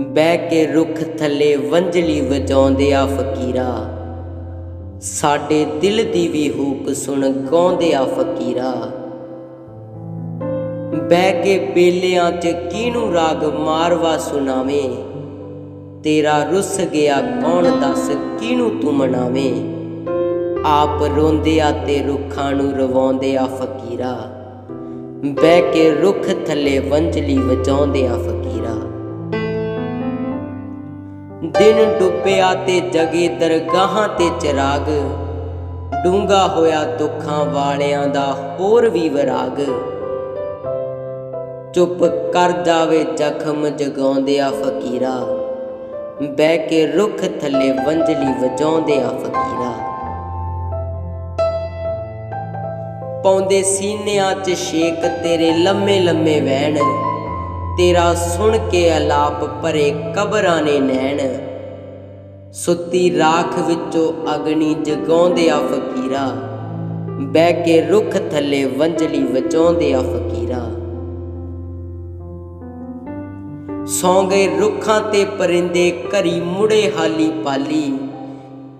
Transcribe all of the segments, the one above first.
ਬਹਿ ਕੇ ਰੁੱਖ ਥੱਲੇ ਵੰਜਲੀ ਵਜਾਉਂਦੇ ਆ ਫਕੀਰਾ। ਸਾਡੇ ਦਿਲ ਦੀ ਵੀ ਹੂਕ ਸੁਣ ਗਾਉਂਦੇ ਆ ਫਕੀਰਾ। ਬਹਿ ਕੇ ਬੇਲਿਆਂ 'ਚ ਕਿਹਨੂੰ ਰਾਗ ਮਾਰਵਾ ਸੁਣਾਵੇਂ? ਤੇਰਾ ਰੁੱਸ ਗਿਆ ਕੌਣ ਦੱਸ ਕਿਹਨੂੰ ਤੂੰ ਮਨਾਵੇਂ? ਆਪ ਰੋਂਦੇ ਆ ਤੇ ਰੁੱਖਾਂ ਨੂੰ ਰਵਾਉਂਦੇ ਆ ਫਕੀਰਾ। ਬਹਿ ਕੇ ਰੁੱਖ ਥੱਲੇ ਵੰਜਲੀ ਵਜਾਉਂਦੇ ਆ ਫਕੀਰਾ। ਦਿਨ ਡੁੱਬਿਆ ਤੇ ਜਗੇ ਦਰਗਾਹਾਂ ਤੇ ਚਿਰਾਗ। ਡੂੰਗਾ ਹੋਇਆ ਦੁੱਖਾਂ ਵਾਲਿਆਂ ਦਾ ਹੋਰ ਵੀ ਵਿਰਾਗ। ਚੁੱਪ ਕਰ ਜਾਵੇ ਜ਼ਖਮ ਜਗਾਉਂਦੇ ਫਕੀਰਾ। ਬਹਿ ਕੇ ਰੁੱਖ ਥੱਲੇ ਵੰਜਲੀ ਵਜਾਉਂਦੇ ਫਕੀਰਾ। ਪਾਉਂਦੇ ਸੀਨਿਆਂ 'ਚ ਸ਼ੇਕ ਤੇਰੇ ਲੰਮੇ ਲੰਮੇ ਵਹਿਣ। ਤੇਰਾ ਸੁਣ ਕੇ ਅਲਾਪ ਭਰੇ ਕਬਰਾਂ ਨੇ ਨੈਣ। ਸੁੱਤੀ ਰਾਖ ਵਿੱਚੋਂ ਅਗਨੀ ਜਗਾਉਂਦੇ ਆ ਫਕੀਰਾ। ਬਹਿ ਕੇ ਰੁੱਖ ਥੱਲੇ ਵੰਜਲੀ ਵਜਾਉਂਦੇ ਆ ਫਕੀਰਾ। ਸੌਂ ਗਏ ਰੁੱਖਾਂ ਤੇ ਪਰਿੰਦੇ ਘਰੀ ਮੁੜੇ ਹਾਲੀ ਪਾਲੀ।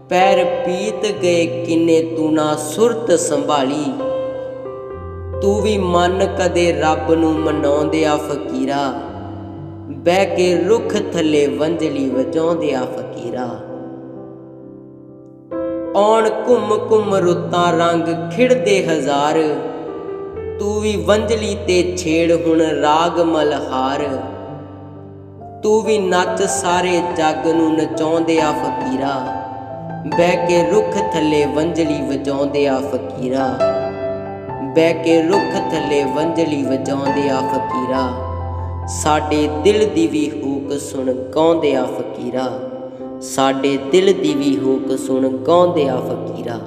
ਪੈਰ ਪੀਤ ਗਏ ਕਿੰਨੇ ਤੂੰ ਨਾ ਸੁਰਤ ਸੰਭਾਲੀ। ਤੂੰ ਵੀ ਮਨ ਕਦੇ ਰੱਬ ਨੂੰ ਮਨਾਉਂਦੇ ਫਕੀਰਾ। ਬਹਿ ਕੇ ਰੁੱਖ ਥੱਲੇ ਵੰਜਲੀ ਵਜਾਉਂਦੇ ਫਕੀਰਾ। ਔਣ ਘੁੰਮ ਘੁੰਮ ਰੁੱਤਾਂ ਰੰਗ ਖਿੜਦੇ ਹਜ਼ਾਰ। ਤੂੰ ਵੀ ਵੰਜਲੀ ਤੇ ਛੇੜ ਹੁਣ ਰਾਗ ਮਲਹਾਰ। ਤੂੰ ਵੀ ਨੱਚ ਸਾਰੇ ਜੱਗ ਨੂੰ ਨਚਾਉਂਦੇ ਆ ਫਕੀਰਾ। ਬਹਿ ਕੇ ਰੁੱਖ ਥੱਲੇ ਵੰਜਲੀ ਵਜਾਉਂਦੇ ਆ ਫਕੀਰਾ। ਬਹਿ ਕੇ ਰੁੱਖ ਥੱਲੇ ਵੰਜਲੀ ਵਜਾਉਂਦੇ ਆ ਫਕੀਰਾ। ਸਾਡੇ ਦਿਲ ਦੀ ਵੀ ਹੂਕ ਸੁਣ ਗਾਉਂਦੇ ਆ ਫਕੀਰਾ। ਸਾਡੇ ਦਿਲ ਦੀ ਵੀ ਹੂਕ ਸੁਣ ਗਾਉਂਦੇ ਆ ਫਕੀਰਾ।